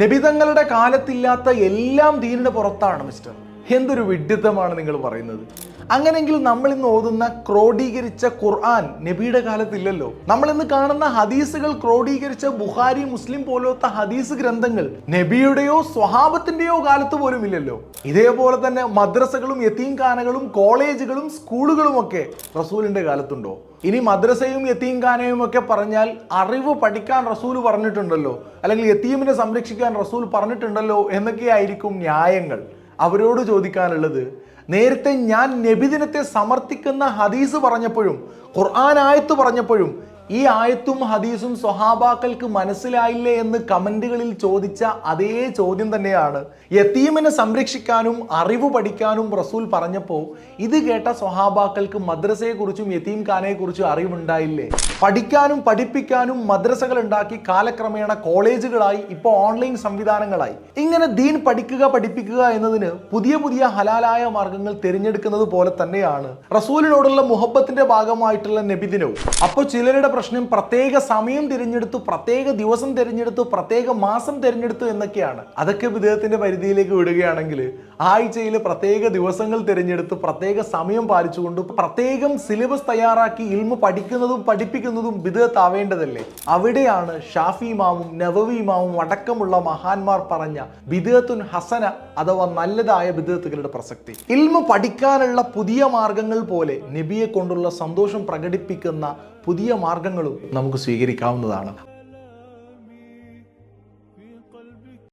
നബിതങ്ങളുടെ കാലത്തില്ലാത്ത എല്ലാം ദീനിന് പുറത്താണ് മിസ്റ്റർ എന്തൊരു വിഡ്ഢിത്തമാണ് നിങ്ങൾ പറയുന്നത്? അങ്ങനെങ്കിൽ നമ്മൾ ഇന്ന് ഓതുന്ന ക്രോഡീകരിച്ച ഖുർആൻ നബിയുടെ കാലത്തില്ലല്ലോ. നമ്മൾ ഇന്ന് കാണുന്ന ഹദീസുകൾ ക്രോഡീകരിച്ച ബുഹാരി മുസ്ലിം പോലത്തെ ഹദീസ് ഗ്രന്ഥങ്ങൾ നബിയുടെയോ സ്വഹാബത്തിന്റെയോ കാലത്ത് പോലും ഇല്ലല്ലോ. ഇതേപോലെ തന്നെ മദ്രസകളും യത്തീംഖാനകളും കോളേജുകളും സ്കൂളുകളും ഒക്കെ റസൂലിന്റെ കാലത്തുണ്ടോ? ഇനി മദ്രസയും യത്തീംഖാനയും ഒക്കെ പറഞ്ഞാൽ അറിവ് പഠിക്കാൻ റസൂൽ പറഞ്ഞിട്ടുണ്ടല്ലോ. അല്ലെങ്കിൽ യത്തീമിനെ സംരക്ഷിക്കാൻ റസൂൽ പറഞ്ഞിട്ടുണ്ടല്ലോ എന്നൊക്കെയായിരിക്കും ന്യായങ്ങൾ. അവരോട് ചോദിക്കാനുള്ളത് നേരത്തെ ഞാൻ നബിദിനത്തെ സമർത്ഥിക്കുന്ന ഹദീസ് പറഞ്ഞപ്പോഴും ഖുർആൻ ആയത്ത് പറഞ്ഞപ്പോഴും ഈ ആയത്തും ഹദീസും സ്വഹാബാക്കൾക്ക് മനസ്സിലായില്ലേ എന്ന് കമന്റുകളിൽ ചോദിച്ച അതേ ചോദ്യം തന്നെയാണ്. യത്തീമിനെ സംരക്ഷിക്കാനും അറിവ് പഠിക്കാനും റസൂൽ പറഞ്ഞപ്പോൾ ഇത് കേട്ട സ്വഹാബാക്കൾക്ക് മദ്രസയെക്കുറിച്ചും യത്തീം ഖാനയെക്കുറിച്ചും അറിവുണ്ടായില്ലേ? പഠിക്കാനും പഠിപ്പിക്കാനും മദ്രസകൾ ഉണ്ടാക്കി കാലക്രമേണ കോളേജുകളായി ഇപ്പോൾ ഓൺലൈൻ സംവിധാനങ്ങളായി. ഇങ്ങനെ ദീൻ പഠിക്കുക പഠിപ്പിക്കുക എന്നതിന് പുതിയ പുതിയ ഹലാലായ മാർഗങ്ങൾ തിരഞ്ഞെടുക്കുന്നത് പോലെ തന്നെയാണ് റസൂലിനോടുള്ള മുഹബത്തിന്റെ ഭാഗമായിട്ടുള്ള നബിദിനവും. അപ്പോൾ ചിലരുടെ പ്രശ്നം പ്രത്യേക സമയം തിരഞ്ഞെടുത്തു പ്രത്യേക ദിവസം തിരഞ്ഞെടുത്തു പ്രത്യേക മാസം തിരഞ്ഞെടുത്തു എന്നൊക്കെയാണ്. അതൊക്കെ വിദേഹത്തിന്റെ പരിധിയിലേക്ക് വിടുകയാണെങ്കിൽ ആഴ്ചയിൽ പ്രത്യേക ദിവസങ്ങൾ തിരഞ്ഞെടുത്ത് പ്രത്യേക സമയം പാലിച്ചുകൊണ്ട് പ്രത്യേകം സിലബസ് തയ്യാറാക്കി ഇൽമ പഠിക്കുന്നതും പഠിപ്പിക്കുന്നതും ബിദത്താവേണ്ടതല്ലേ അവിടെയാണ് ഷാഫി ഇമാമും നവവി ഇമാമും അടക്കമുള്ള മഹാന്മാർ പറഞ്ഞ ബിദത്തുൻ ഹസന അഥവാ നല്ലതായ ബിദത്തുകളുടെ പ്രസക്തി. ഇൽമ പഠിക്കാനുള്ള പുതിയ മാർഗങ്ങൾ പോലെ നബിയെ കൊണ്ടുള്ള സന്തോഷം പ്രകടിപ്പിക്കുന്ന പുതിയ മാർഗങ്ങളും നമുക്ക് സ്വീകരിക്കാവുന്നതാണ്.